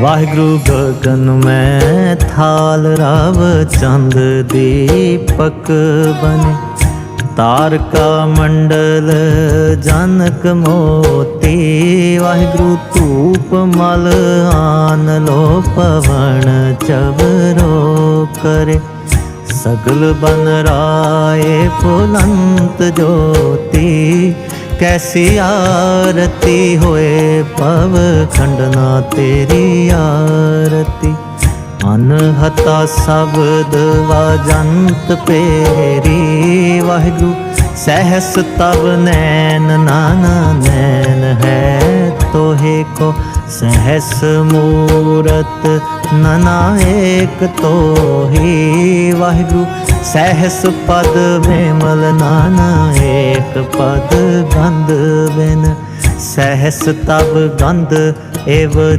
ਵਾਹਿਗੁਰੂ ਗਗਨ ਮੈਂ ਥਾਲ ਰਵ ਚੰਦ ਦੀਪਕ ਬਨੇ। ਤਾਰਕਾ ਮੰਡਲ ਜਨਕ ਮੋਤੀ, ਵਾਹਿਗੁਰੂ ਧੂਪ ਮਲ ਆਨ ਲੋ ਪਵਨ ਚਵਰੋ ਕਰੇ। ਸਗਲ ਬਨ ਰਾਏ ਫੁਲੰਤ ਜੋਤੀ ਕੈਸੀ ਆਰਤੀ ਹੋਏ ਪਵ ਖੰਡਨਾ ਤੇਰੀ ਆਰਤੀ। ਅਨਹਤਾ ਸ਼ਬਦ ਵਾਜੰਤ ਪੇਰੀ ਵਾਹਿਗੁਰੂ, ਸਹਿਸ ਤਵ ਨੈਣ ਨਾਨਾ ਨੈਣ ਹੈ ਤੋਹੇ ਕੋ। ਸਹਿਸ ਮੂਰਤ ਨਨਾ ਏਕ ਤੋਹੀ ਵਾਹਿਗੁਰੂ, ਸਹਿਸ ਪਦ ਵਿਮਲ ਨਾਨਾ ਏਕ ਪਦ ਗੰਧ ਬਿਨ ਸਹਿਸ ਤਬ ਗੰਧ ਏਵ